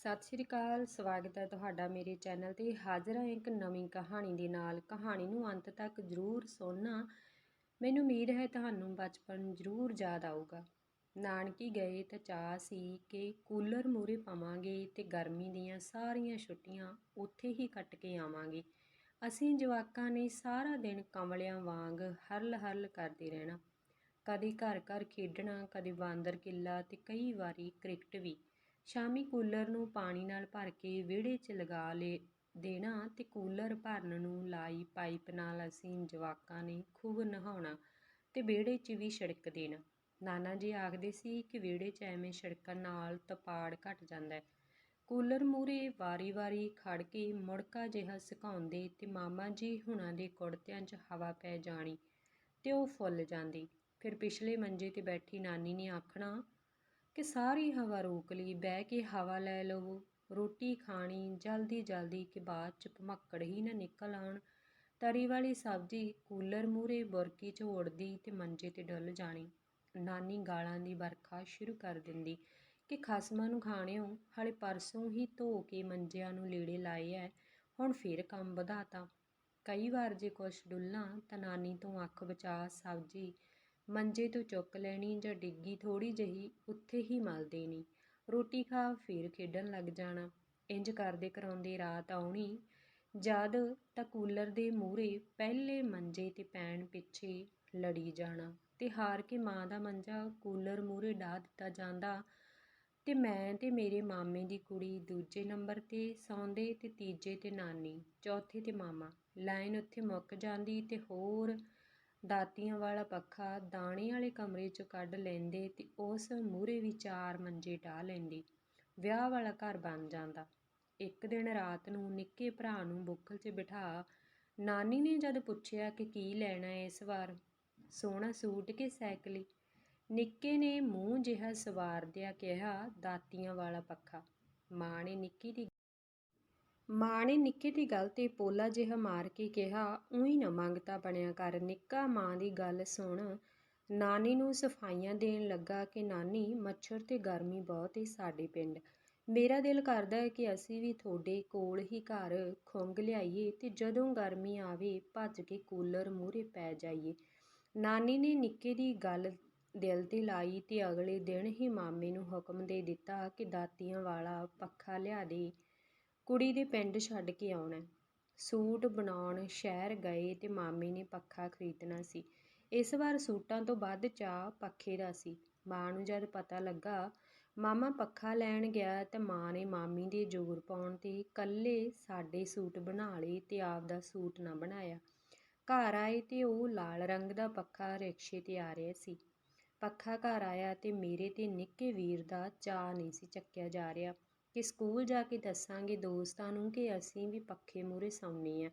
ਸਤਿ ਸ਼੍ਰੀ ਅਕਾਲ, ਸਵਾਗਤ ਹੈ ਤੁਹਾਡਾ ਮੇਰੇ ਚੈਨਲ ਤੇ। ਹਾਜ਼ਰ ਹਾਂ ਇੱਕ ਨਵੀਂ ਕਹਾਣੀ ਦੇ ਨਾਲ। ਕਹਾਣੀ ਨੂੰ ਅੰਤ ਤੱਕ ਜ਼ਰੂਰ ਸੁਣਨਾ। ਮੈਨੂੰ ਉਮੀਦ ਹੈ ਤੁਹਾਨੂੰ ਬਚਪਨ ਜ਼ਰੂਰ ਯਾਦ ਆਊਗਾ। ਨਾਨਕੀ ਗਏ ਤਾਂ ਚਾਹ ਸੀ ਕਿ ਕੂਲਰ ਮੂਰੇ ਪਾਵਾਂਗੇ ਤੇ ਗਰਮੀ ਦੀਆਂ ਸਾਰੀਆਂ ਛੁੱਟੀਆਂ ਉੱਥੇ ਹੀ ਕੱਟ ਕੇ ਆਵਾਂਗੇ। ਅਸੀਂ ਜਵਾਕਾਂ ਨੇ ਸਾਰਾ ਦਿਨ ਕਮਲਿਆਂ ਵਾਂਗ ਹਰਲ ਹਰਲ ਕਰਦੇ ਰਹਿਣਾ। ਕਦੇ ਘਰ ਘਰ ਖੇਡਣਾ, ਕਦੇ ਬਾਂਦਰ ਕਿੱਲਾ ਤੇ ਕਈ ਵਾਰੀ ਕ੍ਰਿਕਟ ਵੀ। ਸ਼ਾਮੀ ਕੂਲਰ ਨੂੰ ਪਾਣੀ ਨਾਲ ਭਰ ਕੇ ਵਿਹੜੇ 'ਚ ਲਗਾ ਲੇ ਦੇਣਾ ਅਤੇ ਕੂਲਰ ਭਰਨ ਨੂੰ ਲਾਈ ਪਾਈਪ ਨਾਲ ਅਸੀਂ ਜਵਾਕਾਂ ਨੇ ਖੂਬ ਨਹਾਉਣਾ ਅਤੇ ਵਿਹੜੇ 'ਚ ਵੀ ਛਿੜਕ ਦੇਣਾ। ਨਾਨਾ ਜੀ ਆਖਦੇ ਸੀ ਕਿ ਵਿਹੜੇ 'ਚ ਐਵੇਂ ਛਿੜਕਣ ਨਾਲ ਤਪਾੜ ਘਟ ਜਾਂਦਾ ਕੂਲਰ ਮੂਹਰੇ ਵਾਰੀ-ਵਾਰੀ ਖੜ ਕੇ ਮੁੜਕਾ ਜਿਹਾ ਸੁਕਾਉਂਦੇ ਤੇ ਮਾਮਾ ਜੀ ਹੁਣਾਂ ਦੇ ਕੁੜਤਿਆਂ 'ਚ ਹਵਾ ਪੈ ਜਾਣੀ ਤੇ ਉਹ ਫੁੱਲ ਜਾਂਦੀ। ਫਿਰ ਪਿਛਲੇ ਮੰਜੇ ਤੇ ਬੈਠੀ ਨਾਨੀ ਨੇ ਆਖਣਾ ਕਿ ਸਾਰੀ ਹਵਾ ਰੋਕ ਲਈ, ਬਹਿ ਕੇ ਹਵਾ ਲੈ ਲਵੋ। ਰੋਟੀ ਖਾਣੀ, ਜਲਦੀ ਜਲਦੀ ਕਿ ਬਾਅਦ ਚ ਭਮੱਕੜ ਹੀ ਨਾ ਨਿਕਲ ਆਉਣ ਤਰੀ ਵਾਲੀ ਸਬਜ਼ੀ ਕੂਲਰ ਮੂਰੇ ਬੁਰਕੀ ਚ ਉੜਦੀ ਤੇ ਮੰਜੇ ਤੇ ਡੁੱਲ ਜਾਣੀ। ਨਾਨੀ ਗਾਲਾਂ ਦੀ ਵਰਖਾ ਸ਼ੁਰੂ ਕਰ ਦਿੰਦੀ ਕਿ ਖਸਮਾਂ ਨੂੰ ਖਾਣਿਓ, ਹਲੇ ਪਰਸੋਂ ਹੀ ਧੋ ਕੇ ਮੰਜਿਆਂ ਨੂੰ ਲੀੜੇ ਲਾਏ ਐ, ਹੁਣ ਫੇਰ ਕੰਮ ਵਧਾਤਾ। ਕਈ ਵਾਰ ਜੇ ਕੁਛ ਡੁੱਲਾਂ ਤਾਂ ਨਾਨੀ ਤੋਂ ਅੱਖ ਬਚਾ, ਸਬਜ਼ੀ ਮੰਜੇ ਤੋਂ ਚੁੱਕ ਲੈਣੀ ਜਾਂ ਡਿੱਗੀ ਥੋੜੀ ਜਹੀ, ਉੱਥੇ ਹੀ ਮਲ ਦੇਣੀ। ਰੋਟੀ ਖਾ ਫਿਰ ਖੇਡਣ ਲੱਗ ਜਾਣਾ। ਇੰਜ ਕਰਦੇ ਕਰਾਉਂਦੇ ਰਾਤ ਆਉਣੀ। ਜਦ ਤਾਂ ਕੂਲਰ ਦੇ ਮੂਹਰੇ ਪਹਿਲੇ ਮੰਜੇ ਤੇ ਪੈਣ ਪਿੱਛੇ ਲੜੀ ਜਾਣਾ ਤੇ ਹਾਰ ਕੇ ਮਾਂ ਦਾ ਮੰਜਾ ਕੂਲਰ ਮੂਹਰੇ ਢਾ ਦਿੱਤਾ ਜਾਂਦਾ ਤੇ ਮੈਂ ਤੇ ਮੇਰੇ ਮਾਮੇ ਦੀ ਕੁੜੀ ਦੂਜੇ ਨੰਬਰ ਤੇ, ਸੌਂਦੇ ਤੇ ਤੀਜੇ ਤੇ ਨਾਨੀ, ਚੌਥੇ ਤੇ ਮਾਮਾ। ਲਾਈਨ ਉੱਥੇ ਮੁੱਕ ਜਾਂਦੀ ਤੇ ਹੋਰ ਦਾਤੀਆਂ ਵਾਲਾ ਪੱਖਾ ਦਾਣੇ ਵਾਲੇ ਕਮਰੇ 'ਚੋਂ ਕੱਢ ਲੈਂਦੇ ਤੇ ਉਸ ਮੂਹਰੇ ਵੀ ਚਾਰ ਮੰਜੇ ਢਾ ਲੈਂਦੇ। ਵਿਆਹ ਵਾਲਾ ਘਰ ਬਣ ਜਾਂਦਾ। ਇੱਕ ਦਿਨ ਰਾਤ ਨੂੰ ਨਿੱਕੇ ਭਰਾ ਨੂੰ ਬੁੱਕਲ 'ਚ ਬਿਠਾ ਨਾਨੀ ਨੇ ਜਦ ਪੁੱਛਿਆ ਕਿ ਕੀ ਲੈਣਾ ਹੈ ਇਸ ਵਾਰ? ਸੋਹਣਾ ਸੂਟ ਕਿ ਸਾਈਕਲੀ ਨਿੱਕੇ ਨੇ ਮੂੰਹ ਜਿਹਾ ਸਵਾਰਦਿਆਂ ਕਿਹਾ, ਦਾਤੀਆਂ ਵਾਲਾ ਪੱਖਾ। ਮਾਂ ਨੇ ਨਿੱਕੀ ਦੀ ਮਾਂ ਨੇ ਨਿੱਕੇ ਦੀ ਗੱਲ ਤੇ ਪੋਲਾ ਜਿਹਾ ਮਾਰ ਕੇ ਕਿਹਾ, ਉਹੀ ਨਾ ਮੰਗਤਾ ਬਣਿਆ ਕਰ, ਨਿੱਕਾ ਮਾਂ ਦੀ ਗੱਲ ਸੁਣ। ਨਾਨੀ ਨੂੰ ਸਫਾਈਆਂ ਦੇਣ ਲੱਗਾ ਕਿ ਨਾਨੀ, ਮੱਛਰ ਤੇ ਗਰਮੀ ਬਹੁਤ ਏ ਸਾਡੇ ਪਿੰਡ। ਮੇਰਾ ਦਿਲ ਕਰਦਾ ਹੈ ਕਿ ਅਸੀਂ ਵੀ ਤੁਹਾਡੇ ਕੋਲ ਹੀ ਘਰ ਖੁੰਗ ਲਿਆਈਏ ਤੇ ਜਦੋਂ ਗਰਮੀ ਆਵੇ, ਭੱਜ ਕੇ ਕੂਲਰ ਮੂਹਰੇ ਪੈ ਜਾਈਏ। ਨਾਨੀ ਨੇ ਨਿੱਕੇ ਦੀ ਗੱਲ ਦਿਲ ਤੇ ਲਾਈ ਤੇ ਅਗਲੇ ਦਿਨ ਹੀ ਮਾਮੇ ਨੂੰ ਹੁਕਮ ਦੇ ਦਿੱਤਾ ਕਿ ਦਾਤੀਆਂ ਵਾਲਾ ਪੱਖਾ ਲਿਆ ਦੇ। ਕੁੜੀ ਦੇ ਪਿੰਡ ਛੱਡ ਕੇ ਆਉਣਾ ਸੂਟ ਬਣਾਉਣ, ਸ਼ਹਿਰ ਗਏ ਤੇ ਮਾਮੀ ਨੇ ਪੱਖਾ ਖਰੀਦਣਾ ਸੀ। ਇਸ ਵਾਰ ਸੂਟਾਂ ਤੋਂ ਵੱਧ ਚਾਅ ਪੱਖੇ ਦਾ ਸੀ। ਮਾਂ ਨੂੰ ਜਦ ਪਤਾ ਲੱਗਾ, ਮਾਮਾ ਪੱਖਾ ਲੈਣ ਗਿਆ ਤਾਂ ਮਾਂ ਨੇ ਮਾਮੀ ਦੇ ਜ਼ੋਰ ਪਾਉਣ ਤੇ ਕੱਲੇ ਸਾਡੇ ਸੂਟ ਬਣਾ ਲਏ ਤੇ ਆਪ ਦਾ ਸੂਟ ਨਾ ਬਣਾਇਆ। ਘਰ ਆਏ ਤੇ ਉਹ ਲਾਲ ਰੰਗ ਦਾ ਪੱਖਾ ਰਿਕਸ਼ੇ ਤੇ ਆ ਰਿਹਾ ਸੀ। ਪੱਖਾ ਘਰ ਆਇਆ ਤੇ ਮੇਰੇ ਤੇ ਨਿੱਕੇ ਵੀਰ ਦਾ ਚਾਹ ਨਹੀਂ ਸੀ ਚੱਕਿਆ ਜਾ ਰਿਹਾ। ਕਿ ਸਕੂਲ ਜਾ ਕੇ ਦੱਸਾਂਗੇ ਦੋਸਤਾਂ ਨੂੰ ਕਿ ਅਸੀਂ ਵੀ ਪੱਖੇ ਮੂਹਰੇ ਸੌਂਨੇ ਹਾਂ।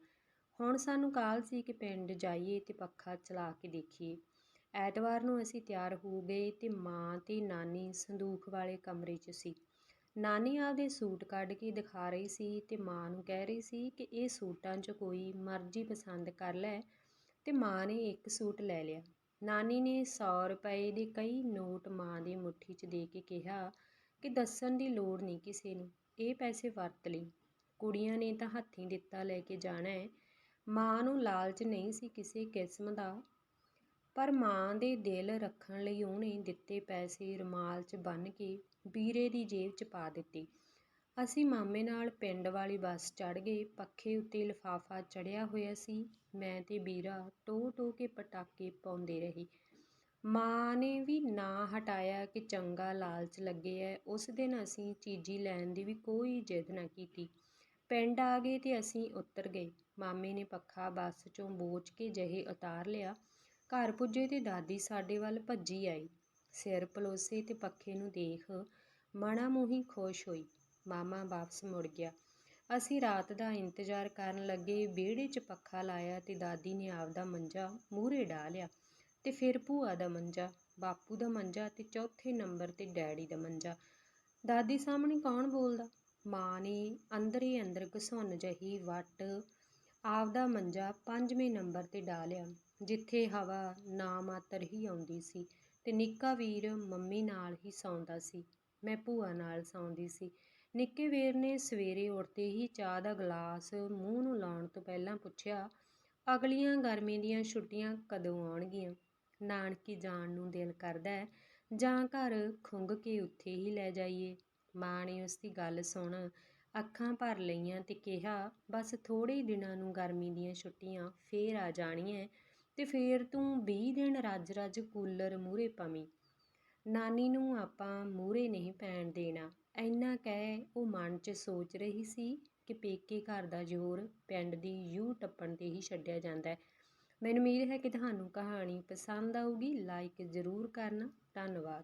ਹੁਣ ਸਾਨੂੰ ਕਾਲ ਸੀ ਕਿ ਪਿੰਡ ਜਾਈਏ ਅਤੇ ਪੱਖਾ ਚਲਾ ਕੇ ਦੇਖੀਏ। ਐਤਵਾਰ ਨੂੰ ਅਸੀਂ ਤਿਆਰ ਹੋ ਗਏ ਅਤੇ ਮਾਂ ਅਤੇ ਨਾਨੀ ਸੰਦੂਖ ਵਾਲੇ ਕਮਰੇ 'ਚ ਸੀ। ਨਾਨੀ ਆਪਦੇ ਸੂਟ ਕੱਢ ਕੇ ਦਿਖਾ ਰਹੀ ਸੀ ਅਤੇ ਮਾਂ ਨੂੰ ਕਹਿ ਰਹੀ ਸੀ ਕਿ ਇਹ ਸੂਟਾਂ 'ਚ ਕੋਈ ਮਰਜ਼ੀ ਪਸੰਦ ਕਰ ਲੈ ਅਤੇ ਮਾਂ ਨੇ ਇੱਕ ਸੂਟ ਲੈ ਲਿਆ। ਨਾਨੀ ਨੇ ਸੌ ਰੁਪਏ ਦੇ ਕਈ ਨੋਟ ਮਾਂ ਦੀ ਮੁੱਠੀ 'ਚ ਦੇ ਕੇ ਕਿਹਾ ਕਿ ਦੱਸਣ ਦੀ ਲੋੜ ਨਹੀਂ ਕਿਸੇ ਨੂੰ। ਇਹ ਪੈਸੇ ਵਰਤ ਲਈ ਕੁੜੀਆਂ ਨੇ ਤਾਂ ਹੱਥੀਂ ਦਿੱਤਾ ਲੈ ਕੇ ਜਾਣਾ ਹੈ। ਮਾਂ ਨੂੰ ਲਾਲਚ ਨਹੀਂ ਸੀ ਕਿਸੇ ਕਿਸਮ ਦਾ। ਪਰ ਮਾਂ ਦੇ ਦਿਲ ਰੱਖਣ ਲਈ ਉਹਨੇ ਦਿੱਤੇ ਪੈਸੇ ਰੁਮਾਲ 'ਚ ਬੰਨ੍ਹ ਕੇ ਵੀਰੇ ਦੀ ਜੇਬ 'ਚ ਪਾ ਦਿੱਤੇ। ਅਸੀਂ ਮਾਮੇ ਨਾਲ ਪਿੰਡ ਵਾਲੀ ਬੱਸ ਚੜ੍ਹ ਗਏ। ਪੱਖੇ ਉੱਤੇ ਲਿਫਾਫਾ ਚੜਿਆ ਹੋਇਆ ਸੀ। ਮੈਂ ਤੇ ਵੀਰਾ ਟੋ ਟੋ ਕੇ ਪਟਾਕੇ ਪਾਉਂਦੇ ਰਹੇ। ਮਾਂ ਨੇ ਵੀ ਨਾ ਹਟਾਇਆ ਕਿ ਚੰਗਾ ਲਾਲਚ ਲੱਗੇ ਹੈ ਉਸ ਦਿਨ ਅਸੀਂ ਚੀਜੀ ਲੈਣ ਦੀ ਵੀ ਕੋਈ ਜਿੱਦ ਨਾ ਕੀਤੀ। ਪਿੰਡ ਆ ਗਏ ਤੇ ਅਸੀਂ ਉਤਰ ਗਏ। ਮਾਮੇ ਨੇ ਪੱਖਾ ਬੱਸ ਚੋਂ ਬੋਚ ਕੇ ਜਹੇ ਉਤਾਰ ਲਿਆ। ਘਰ ਪੁੱਜੇ ਤੇ ਦਾਦੀ ਸਾਡੇ ਵੱਲ ਭੱਜੀ ਆਈ। ਸਿਰ ਪਲੋਸੇ ਤੇ ਪੱਖੇ ਨੂੰ ਦੇਖ ਮਣਾ ਮੋਹੀ ਖੁਸ਼ ਹੋਈ। ਮਾਮਾ ਵਾਪਸ ਮੁੜ ਗਿਆ। ਅਸੀਂ ਰਾਤ ਦਾ ਇੰਤਜ਼ਾਰ ਕਰਨ ਲੱਗੇ। ਵਿਹੜੇ 'ਚ ਪੱਖਾ ਲਾਇਆ ਤੇ ਦਾਦੀ ਨੇ ਆਪਦਾ ਮੰਜਾ ਮੂਹਰੇ ਢਾ ਲਿਆ। ਅਤੇ ਫਿਰ ਭੂਆ ਦਾ ਮੰਜਾ, ਬਾਪੂ ਦਾ ਮੰਜਾ ਅਤੇ ਚੌਥੇ ਨੰਬਰ ਤੇ ਡੈਡੀ ਦਾ ਮੰਜਾ। ਦਾਦੀ ਸਾਹਮਣੇ ਕੌਣ ਬੋਲਦਾ? ਮਾਂ ਨੇ ਅੰਦਰ ਹੀ ਅੰਦਰ ਘਸੁੰਨ ਜਹੀ ਵੱਟ ਆਪਦਾ ਮੰਜਾ ਪੰਜਵੇਂ ਨੰਬਰ ਤੇ ਢਾ ਲਿਆ ਜਿੱਥੇ ਹਵਾ ਨਾ ਮਾਤਰ ਹੀ ਆਉਂਦੀ ਸੀ ਤੇ ਨਿੱਕਾ ਵੀਰ ਮੰਮੀ ਨਾਲ ਹੀ ਸੌਂਦਾ ਸੀ। ਮੈਂ ਭੂਆ ਨਾਲ ਸੌਂਦੀ ਸੀ। ਨਿੱਕੇ ਵੀਰ ਨੇ ਸਵੇਰੇ ਉੱਠਦੇ ਹੀ ਚਾਹ ਦਾ ਗਲਾਸ ਮੂੰਹ ਨੂੰ ਲਾਉਣ ਤੋਂ ਪਹਿਲਾਂ ਪੁੱਛਿਆ, ਅਗਲੀਆਂ ਗਰਮੀ ਦੀਆਂ ਛੁੱਟੀਆਂ ਕਦੋਂ ਆਉਣਗੀਆਂ? ਨਾਨਕੀ ਜਾਣ ਨੂੰ ਦਿਲ ਕਰਦਾ ਹੈ, ਜਾਂ ਘਰ ਖੁੰਘ ਕੇ ਉੱਥੇ ਹੀ ਲੈ ਜਾਈਏ? ਮਾਂ ਨੇ ਉਸ ਦੀ ਗੱਲ ਸੁਣ ਅੱਖਾਂ ਭਰ ਲਈਆਂ ਤੇ ਕਿਹਾ, ਬਸ ਥੋੜੇ ਦਿਨਾਂ ਨੂੰ ਗਰਮੀ ਦੀਆਂ ਛੁੱਟੀਆਂ ਫੇਰ ਆ ਜਾਣੀਆਂ ਤੇ ਫੇਰ ਤੂੰ 20 ਦਿਨ ਰੱਜ ਰੱਜ ਕੂਲਰ ਮੂਹਰੇ ਪਵੀਂ। ਨਾਨੀ ਨੂੰ ਆਪਾਂ ਮੂਹਰੇ ਨਹੀਂ ਪੈਣ ਦੇਣਾ। ਇੰਨਾ ਕਹਿ ਉਹ ਮਨ 'ਚ ਸੋਚ ਰਹੀ ਸੀ ਕਿ ਪੇਕੇ ਘਰ ਦਾ ਜ਼ੋਰ ਪਿੰਡ ਦੀ ਯੂ ਟੱਪਣ ਤੇ ਹੀ ਛੱਡਿਆ ਜਾਂਦਾ ਹੈ ਮੈਨੂੰ ਉਮੀਦ ਹੈ ਕਿ ਤੁਹਾਨੂੰ ਕਹਾਣੀ ਪਸੰਦ ਆਊਗੀ। ਲਾਈਕ ਜ਼ਰੂਰ ਕਰਨਾ। ਧੰਨਵਾਦ।